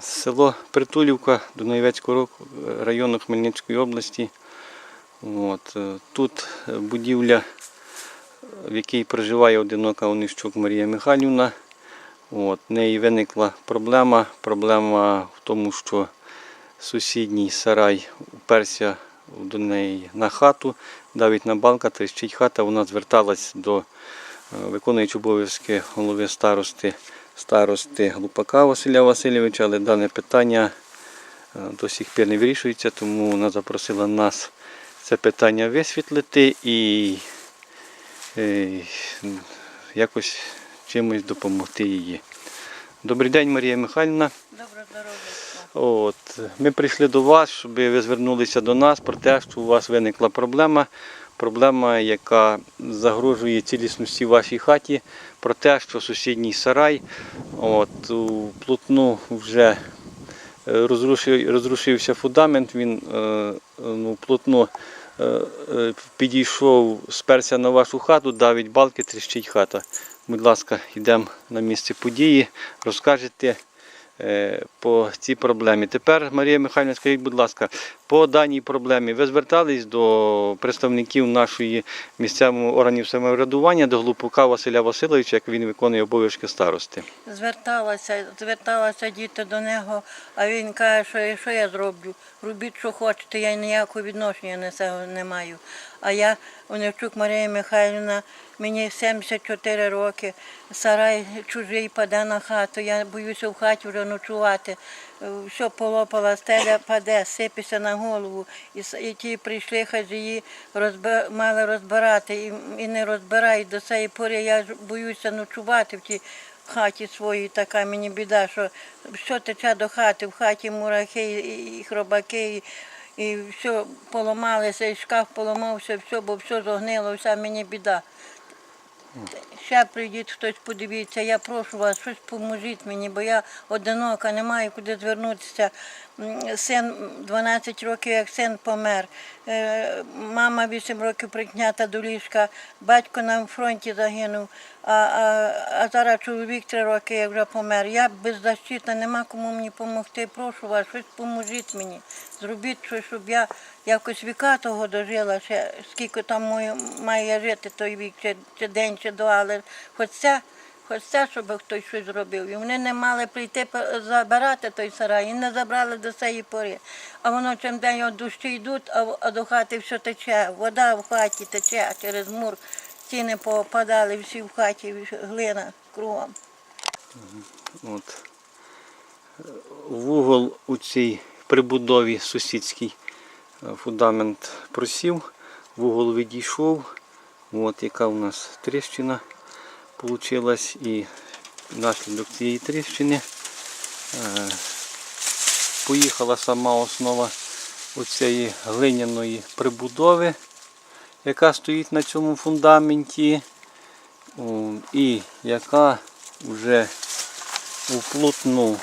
Село Притулівка Дунаєвецького району Хмельницької області. От. е, Тут е, будівля, в якій проживає одинока Онищук Марія Михайлівна. От. В неї виникла проблема. Проблема в тому, що сусідній сарай уперся до неї на хату, давить на балка, тріщить хата. Вона зверталась до е, виконуючого обов'язки голови старости, старости Глупака Василя Васильовича, але дане питання е, до сих пір не вирішується, тому вона запросила нас це питання висвітлити і е, якось чимось допомогти її. Добрий день, Марія Михайлівна. Добро здоров'я. От, ми прийшли до вас, щоб ви звернулися до нас про те, що у вас виникла проблема. Проблема, яка загрожує цілісності вашій хаті, про те, що сусідній сарай от, у плотну вже е, розрушився фундамент, він е, ну, плотно е, підійшов, сперся на вашу хату, давить балки, тріщить хата. Будь ласка, йдемо на місце події, розкажете по цій проблемі. Тепер, Марія Михайлівна, скажіть, будь ласка, по даній проблемі ви звертались до представників нашої місцевого органів самоврядування, до Глупука Василя Васильовича, як він виконує обов'язки старости. Зверталася, зверталася діти до нього, а він каже, що, що я зроблю? Робіть, що хочете, я ніякого відношення не маю. А я, Оневчук Марія Михайлівна, мені 74 роки, сарай чужий паде на хату, я боюся в хаті вже ночувати. Е, Все полопала, стеля паде, сипеться на голову. І, і ті прийшли хазяї, розби, мали розбирати і, і не розбирають до цієї пори. Я боюся ночувати в тій хаті своїй, така мені біда, що все тече до хати, в хаті мурахи і, і хробаки. І, і все поламалося, і шкаф поламався, все, бо все зогнило, вся мені біда. Ще прийдіть хтось подивіться, я прошу вас, щось поможіть мені, бо я одинока, не маю куди звернутися. Син 12 років, як син помер. Е, Мама 8 років прикнята до ліжка, батько на фронті загинув, а, а, а зараз чоловік 3 роки, як вже помер. Я беззащитна, нема кому мені допомогти. Прошу вас, щось поможіть мені. Зробіть щось, щоб я якось віка того дожила, ще скільки там має жити той вік, чи, чи день, чи два, але хоч це, хоч це, щоб хтось щось зробив. І вони не мали прийти забирати той сарай, і не забрали до цієї пори. А воно чим день от дощі йдуть, а до хати все тече. Вода в хаті тече через мур. Стіни попадали всі в хаті, глина кругом. От. Вугол у цій прибудові сусідській е, фундамент просів, вугол відійшов. От яка у нас тріщина вийшла. І наслідок цієї тріщини е, поїхала сама основа оцієї глиняної прибудови, яка стоїть на цьому фундаменті, і яка вже у плотну,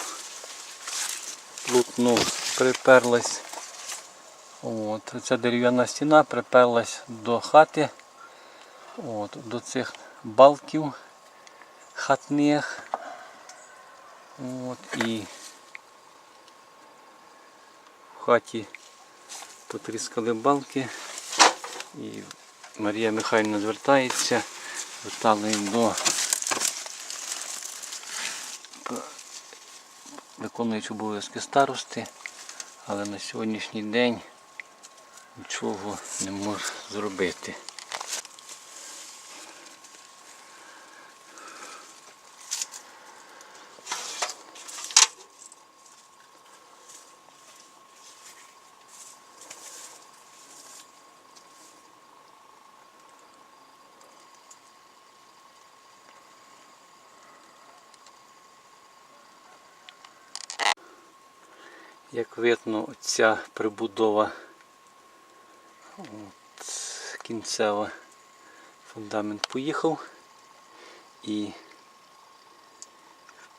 плотну приперлась. От, ця дерев'яна стіна приперлась до хати, от, до цих балків хатних. От, і в хаті потріскали балки. І Марія Михайлівна звертається, звертали до виконуючи обов'язки старости, але на сьогоднішній день нічого не може зробити. Як видно, ця прибудова от, кінцева фундамент поїхав і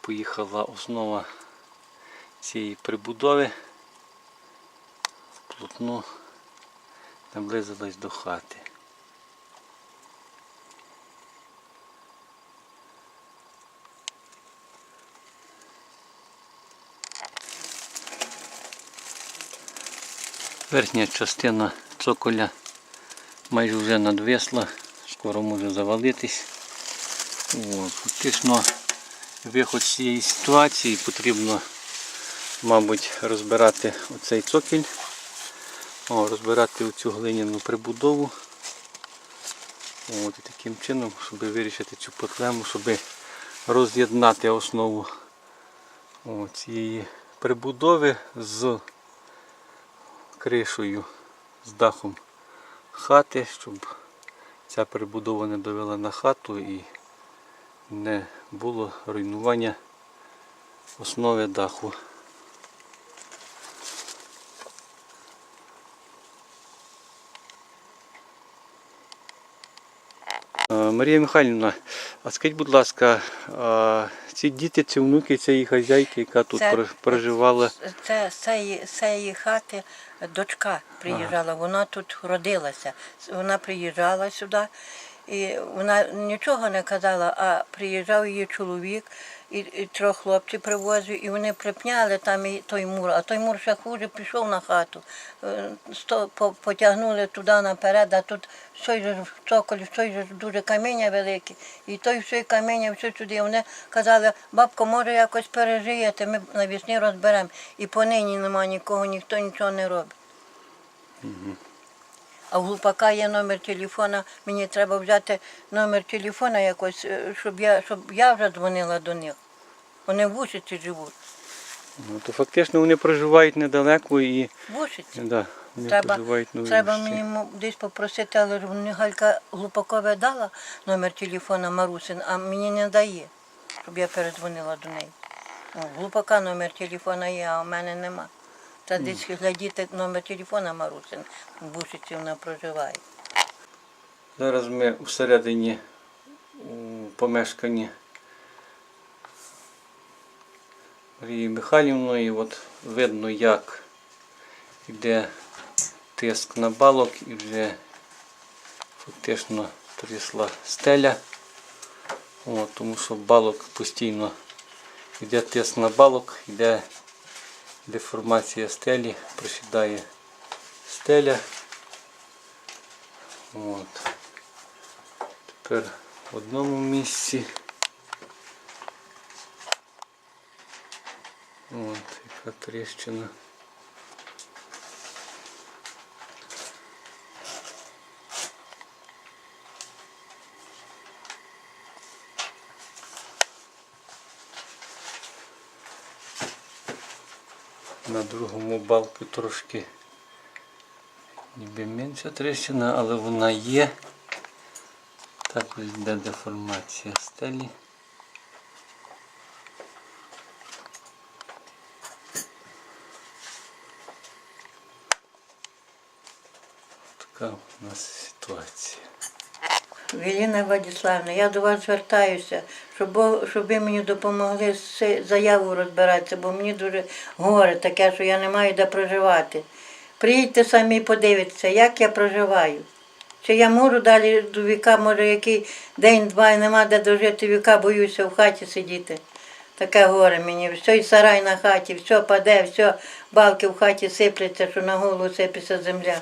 поїхала основа цієї прибудови вплотну наблизилась до хати. Верхня частина цоколя майже вже надвисла, скоро може завалитись. О, фактично виход з цієї ситуації потрібно, мабуть, розбирати оцей цокіль, розбирати оцю глиняну прибудову. От, і таким чином, щоб вирішити цю проблему, щоб роз'єднати основу цієї прибудови з кришою, з дахом хати, щоб ця перебудова не довела на хату і не було руйнування основи даху. Марія Михайлівна, а скажіть, будь ласка, ці діти, ці внуки цієї хазяйки, яка тут Це- проживала, Це з цієї, цієї хати дочка приїжджала, вона тут родилася. Вона приїжджала сюди, і вона нічого не казала, а приїжджав її чоловік, і, і трьох хлопців привозив, і вони припняли там і той мур, а той мур ще хуже пішов на хату. Е, сто- по- Потягнули туди наперед, а тут все ж в цоколі, все ж дуже каміння велике. І той все каміння, все сюди. Вони казали, бабко, може якось пережиєте, ми навісні розберемо. І понині нема нікого, ніхто нічого не робить. А в глупака є номер телефона, мені треба взяти номер телефона якось, е, щоб я, щоб я вже дзвонила до них. Вони в Ушиці живуть. ну, то фактично вони проживають недалеко і В Ушиці. да, вони Треба, проживають на треба мені десь попросити, але ж мені Галька Глупакова дала номер телефона Марусин, а мені не дає, щоб я передзвонила до неї. В Глупака номер телефона є, а у мене нема. Та десь глядіти номер телефона Марусин, Бушиці вона проживає. Зараз ми всередині у помешканні Марії Михайлівної. От видно, як йде тиск на балок і вже фактично трісла стеля. От, тому що балок постійно йде тиск на балок, йде деформація стелі, просідає стеля. От. Тепер в одному місці. От, яка тріщина. На другому балку трошки ніби менша тріщина, але вона є. Також йде деформація стелі. Така у нас ситуація. Віліна Владиславівна, я до вас звертаюся, щоб, щоб ви мені допомогли з заяву розбиратися, бо мені дуже горе таке, що я не маю де проживати. Приїдьте самі і подивіться, як я проживаю. Чи я можу далі до віка, може який день-два і нема де дожити віка, боюся в хаті сидіти. Таке горе мені. Все і сарай на хаті, все паде, все, балки в хаті сипляться, що на голову сипеться земля.